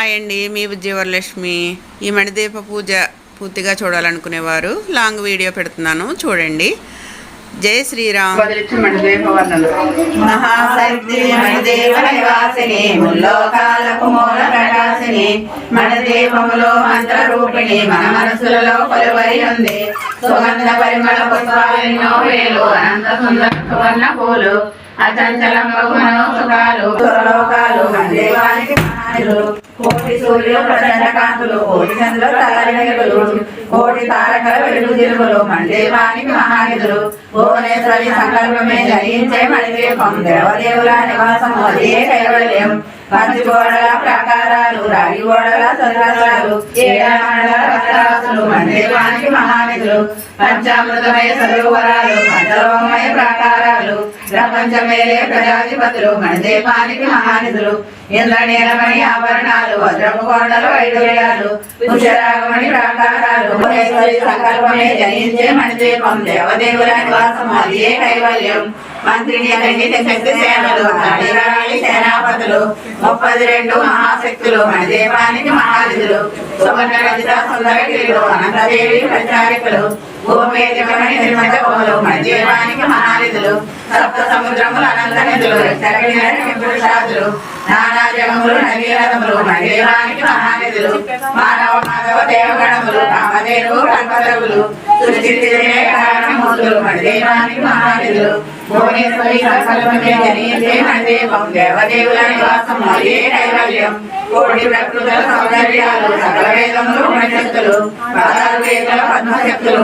Hi అండి మీ విజయవరలక్ష్మి. ఈ మణిదీప పూజ పూర్తిగా చూడాలనుకునేవారు. లాంగ్ వీడియో పెడుతున్నాను చూడండి. జై శ్రీరామ్. బదిలిచ్చి మణిదేవ వర్ణలు. మహాశక్తి మణిదేవ నివాసిని ముల్లోకాలకు మూల ప్రకాశిని మణిదీపములో మంత్ర రూపిణి మన మనసులలో కొలువై ఉంది సుగంధ పరిమళ పుష్పాలెన్నో వేలు అనంత సుందర సువర్ణ పూలు అచంచలం బహుమనో సూర్యుడు ప్రచండకాంతులు కోటి చంద్రులు తలరిగలు కోటి తారకల వెలుగు జిలుగులు మండేవానికి మహానిధులు భువనేశ్వరి సంకల్పమే జయించే మణిదీపం దేవదేవుల నివాసం అదే కైవల్యం. పంచి గోడల ప్రాకారాలు రాగి గోడల సదరాలు ఏడామండల రథరాసులు మణిదేవానికి మహానిధులు పంచామృతమయ సరోవరాలు పంచలోమయ ప్రాకారాలు ప్రపంచమేలే ప్రజాధిపతులు మన మణిదేవానికి మహానిధులు ఇంద్రనీలమణి ఆభరణాలు వజ్రపు కొండలు వైడూర్యాలు పుష్యరాగమణి ప్రాకారాలు సంకల్పమే జయించే మన దీపం దేవదేవుల నివాసం అది ఏ కైవల్యం. మంత్రిని అరణ్య శక్తి సేనలు అడిగాలి సేనాపతులు ముప్పది రెండు మహాశక్తులు మన దీపానికి మహానిధులు. సువర్ణ రచిత సుందర గిరిలు అనంతదేవి ప్రచారికులు భూమేదికమణి నిర్మత కోలు మణిదేవానికి మహానిధులు సప్త సముద్రములు అనంత నిధులు పురుషాదులు నానా జగములు నవీనములు మహానిధులు మానవ మాధవ దేవగణములు కల్పతరులు సృష్టి కారణమూర్తులు మహానిధులు. భువనేశ్వరి దేవదేవుల నివాసం అదే కోటి ప్రకృతుల సౌందర్యాలు సకల వేదములు పదహారు వేదల పద్మశక్తులు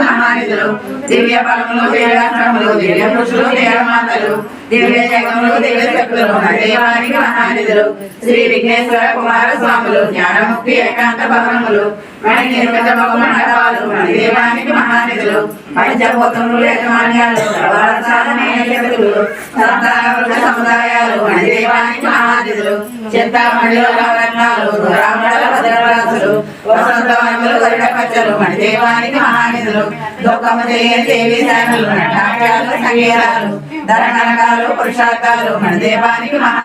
మహానిధులు దివ్య బలములు దివ్యాశ్రములు దివ్య పురుషులు దేవమాతలు దివ్య జగములు దివ్య శక్తులు దేవానికి మహానిధులు శ్రీ విఘ్నేశ్వర కుమార స్వాములు జ్ఞానముక్తి ఏకాంత భవనములు మణి నిర్మిత మండపాలు మహానిధులు పంచభూతములు యజమాన్యాలు సముదాయాలు మహానిధులు చింతామణిలో నవరత్నాలు రామణల భద్రరాజులు వసంతవనములు గరుడ పచ్చలు మణిదేవానికి మహానిధులు దుఃఖము తెలియని దేవీ శాఖలు నాట్యాలు సంగీతాలు ధరణకాలు పురుషార్థాలు మహా